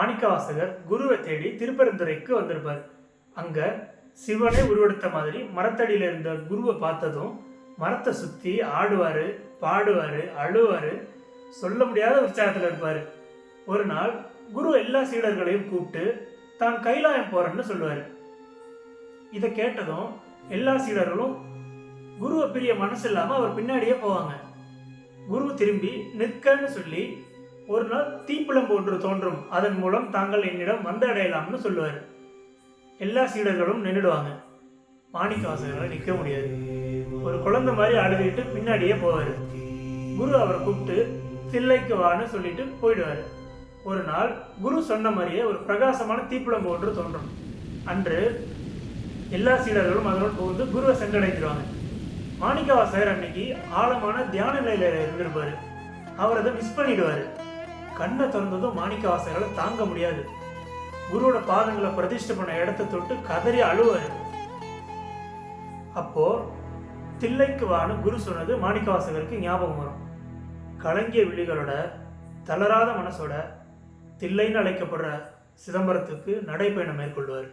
மாணிக்கவாசகர் குருவை தேடி திருப்பரந்துரைக்கு வந்திருப்பார். அங்க சிவனை உருவெடுத்த மாதிரி மரத்தடியில் இருந்த குருவை பார்த்ததும் மரத்தை சுற்றி ஆடுவார் பாடுவார் அழுவாரு சொல்ல முடியாத உற்சாகத்தில் இருப்பார். ஒரு நாள் குரு எல்லா சீடர்களையும் கூப்பிட்டு தான் கைலாயம் போகிறேன்னு சொல்லுவார். இதை கேட்டதும் எல்லா சீடர்களும் குருவை பிரிய மனசு இல்லாமல் அவர் பின்னாடியே போவாங்க. குரு திரும்பி நிற்கன்னு சொல்லி ஒரு நாள் தீப்பிழம்பு ஒன்று தோன்றும். அதன் மூலம் தாங்கள் என்னிடம் வந்தடையலாம்னு சொல்லுவார். எல்லா சீடர்களும் நின்றுடுவாங்க. மாணிக்கவாசகரால் நிற்க முடியாது. ஒரு குழந்தை மாதிரி அழுதுகிட்டு பின்னாடியே போவார். குரு அவரை கூப்பிட்டு தில்லைக்கு வான்னு சொல்லிட்டு போயிடுவார். ஒரு நாள் குரு சொன்ன மாதிரியே ஒரு பிரகாசமான தீப்பிழம்பு ஒன்று தோன்றும். அன்று எல்லா சீடர்களும் அதனோடு புகுந்து குருவை சென்றடைஞ்சிருவாங்க மாணிக்கவாசகர் அன்னைக்கு ஆழமான தியான நிலையில இருந்திருப்பாரு. அவர் அதை மிஸ் பண்ணிடுவாரு. கண்ணை திறந்ததும் மாணிக்க வாசகரால் தாங்க முடியாது. குருவோட பாதங்களை பிரதிஷ்டை பண்ண இடத்த தொட்டு கதறி அழுவாரு. அப்போ தில்லைக்கு வான்னு குரு சொன்னது மாணிக்கவாசகருக்கு ஞாபகம் வரும். கலங்கிய விழிகளோட தளராத மனசோட தில்லைன்னு அழைக்கப்படுற சிதம்பரத்துக்கு நடைப்பயணம் மேற்கொள்வார்.